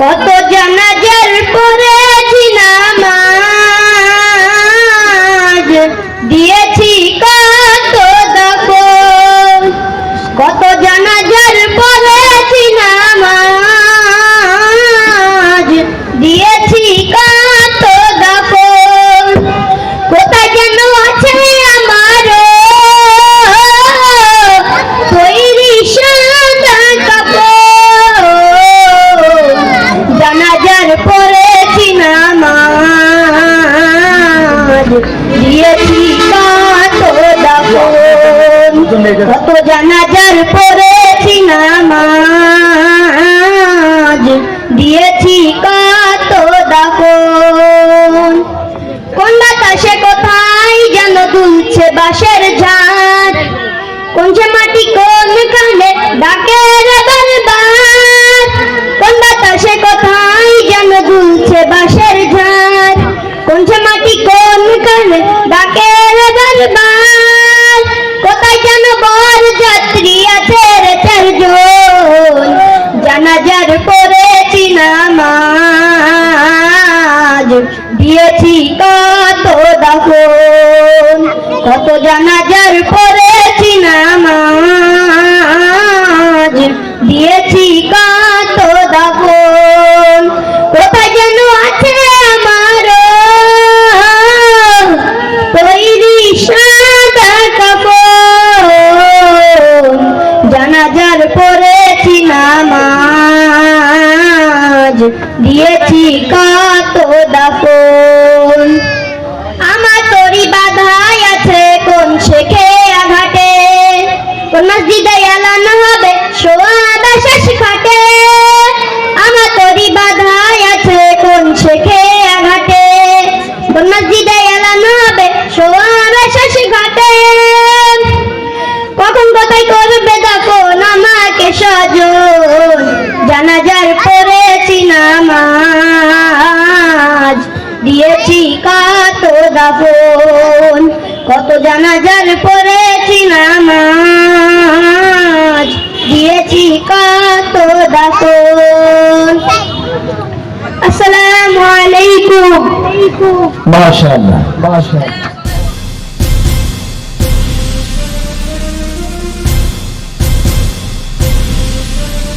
কত জানাজার দিয়েছি কত দাফন কত জানাজার পড়েছি নামাজ দিয়েছি কত দাফন কোন বাতাসে কোথায় যেন দুলছে বাঁশের ঝাড় কোন যে মাটি কোন কানে ডাকে কোন বাতাসে কোথায় যেন দুলছে বাঁশের ঝাড় কোন যে মাটি কোন কানে ডাকে রে বারবার কোথায় যেন বর যাত্রী আছে রে চারজন। জানাজার পড়েছি নামাজ। দিয়েছি কত দাফন। কত জানাজার জানাজার পড়েছি নামাজ দিয়েছি কত দাফন আমার তরি বাধাই আছে কোন শেখে আঘাটে কোন মসজিদে এলানো হবে সোয়াদা শেষ খাটে আমার তরি বাধাই আছে কোন শেখে জানাজার পড়েছি নামাজ। দিয়েছি কত দাফন, কত জানাজার পড়েছি নামাজ। দিয়েছি কত দাফন। আসসালামু আলাইকুম। মাশাআল্লাহ মাশাআল্লাহ।